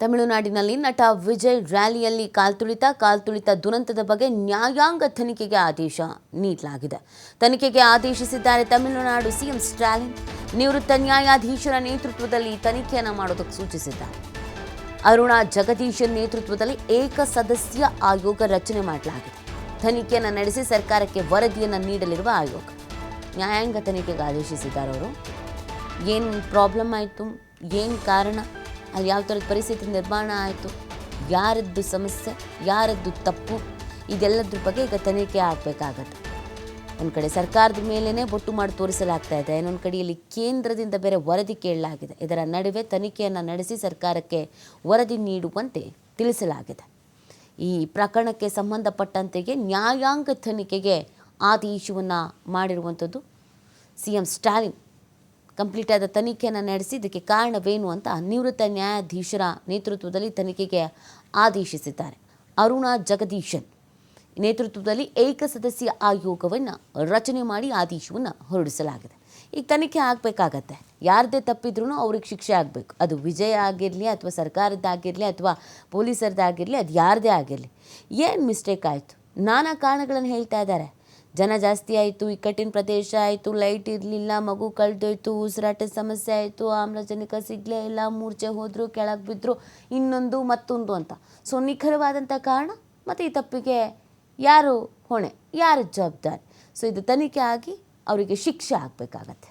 ತಮಿಳುನಾಡಿನಲ್ಲಿ ನಟ ವಿಜಯ್ ರ್ಯಾಲಿಯಲ್ಲಿ ಕಾಲ್ತುಳಿತ ಕಾಲ್ತುಳಿತ ದುರಂತದ ಬಗ್ಗೆ ನ್ಯಾಯಾಂಗ ತನಿಖೆಗೆ ಆದೇಶ ನೀಡಲಾಗಿದೆ. ತನಿಖೆಗೆ ಆದೇಶಿಸಿದ್ದಾರೆ ತಮಿಳುನಾಡು ಸಿಎಂ ಸ್ಟಾಲಿನ್ ನಿವೃತ್ತ ನ್ಯಾಯಾಧೀಶರ ನೇತೃತ್ವದಲ್ಲಿ ತನಿಖೆಯನ್ನು ಮಾಡೋದಕ್ಕೆ ಸೂಚಿಸಿದ್ದಾರೆ. ಅರುಣಾ ಜಗದೀಶನ್ ನೇತೃತ್ವದಲ್ಲಿ ಏಕ ಸದಸ್ಯ ಆಯೋಗ ರಚನೆ ಮಾಡಲಾಗಿದೆ. ತನಿಖೆಯನ್ನು ನಡೆಸಿ ಸರ್ಕಾರಕ್ಕೆ ವರದಿಯನ್ನು ನೀಡಲಿರುವ ಆಯೋಗ. ನ್ಯಾಯಾಂಗ ತನಿಖೆಗೆ ಆದೇಶಿಸಿದ್ದಾರೆ ಅವರು. ಏನು ಪ್ರಾಬ್ಲಮ್ ಆಯಿತು? ಏನು ಕಾರಣ? ಅಲ್ಲಿ ಯಾವ ಥರದ ಪರಿಸ್ಥಿತಿ ನಿರ್ಮಾಣ ಆಯಿತು? ಯಾರದ್ದು ಸಮಸ್ಯೆ? ಯಾರದ್ದು ತಪ್ಪು? ಇದೆಲ್ಲದ್ರ ಬಗ್ಗೆ ಈಗ ತನಿಖೆ ಆಗಬೇಕಾಗತ್ತೆ. ಒಂದು ಕಡೆ ಸರ್ಕಾರದ ಮೇಲೇ ಬೊಟ್ಟು ಮಾಡಿ ತೋರಿಸಲಾಗ್ತಾ ಇದೆ. ಇನ್ನೊಂದು ಕಡೆಯಲ್ಲಿ ಕೇಂದ್ರದಿಂದ ಬೇರೆ ವರದಿ ಕೇಳಲಾಗಿದೆ. ಇದರ ನಡುವೆ ತನಿಖೆಯನ್ನು ನಡೆಸಿ ಸರ್ಕಾರಕ್ಕೆ ವರದಿ ನೀಡುವಂತೆ ತಿಳಿಸಲಾಗಿದೆ. ಈ ಪ್ರಕರಣಕ್ಕೆ ಸಂಬಂಧಪಟ್ಟಂತೆಗೆ ನ್ಯಾಯಾಂಗ ತನಿಖೆಗೆ ಆದೇಶವನ್ನು ಮಾಡಿರುವಂಥದ್ದು ಸಿ ಎಂ ಸ್ಟಾಲಿನ್. ಕಂಪ್ಲೀಟ್ ಆದ ತನಿಖೆಯನ್ನು ನಡೆಸಿ ಇದಕ್ಕೆ ಕಾರಣವೇನು ಅಂತ ನಿವೃತ್ತ ನ್ಯಾಯಾಧೀಶರ ನೇತೃತ್ವದಲ್ಲಿ ತನಿಖೆಗೆ ಆದೇಶಿಸಿದ್ದಾರೆ. ಅರುಣಾ ಜಗದೀಶನ್ ನೇತೃತ್ವದಲ್ಲಿ ಏಕ ಸದಸ್ಯ ಆಯೋಗವನ್ನು ರಚನೆ ಮಾಡಿ ಆದೇಶವನ್ನು ಹೊರಡಿಸಲಾಗಿದೆ. ಈಗ ತನಿಖೆ ಆಗಬೇಕಾಗತ್ತೆ. ಯಾರದೇ ತಪ್ಪಿದ್ರೂ ಅವ್ರಿಗೆ ಶಿಕ್ಷೆ ಆಗಬೇಕು. ಅದು ವಿಜಯ ಆಗಿರಲಿ ಅಥವಾ ಸರ್ಕಾರದ್ದಾಗಿರಲಿ ಅಥವಾ ಪೊಲೀಸರದ್ದಾಗಿರಲಿ, ಅದು ಯಾರದೇ ಆಗಿರಲಿ. ಏನು ಮಿಸ್ಟೇಕ್ ಆಯಿತು? ನಾನಾ ಕಾರಣಗಳನ್ನು ಹೇಳ್ತಾ ಇದ್ದಾರೆ. ಜನ ಜಾಸ್ತಿ ಆಯಿತು, ಇಕ್ಕಟ್ಟಿನ ಪ್ರದೇಶ ಆಯಿತು ಲೈಟ್ ಇರಲಿಲ್ಲ, ಮಗು ಕಳೆದೋಯ್ತು ಉಸಿರಾಟದ ಸಮಸ್ಯೆ ಆಯಿತು, ಆಮ್ಲಜನಕ ಸಿಗಲೇ ಇಲ್ಲ, ಮೂರ್ಛೆ ಹೋದರು, ಕೆಳಗೆ ಬಿದ್ದರು ಇನ್ನೊಂದು ಮತ್ತೊಂದು ಅಂತ. ಸೊ ನಿಖರವಾದಂಥ ಕಾರಣ ಮತ್ತು ಈ ತಪ್ಪಿಗೆ ಯಾರು ಹೊಣೆ, ಯಾರು ಜವಾಬ್ದಾರಿ? ಸೊ ಇದು ತನಿಖೆ ಆಗಿ ಅವರಿಗೆ ಶಿಕ್ಷೆ ಆಗಬೇಕಾಗತ್ತೆ.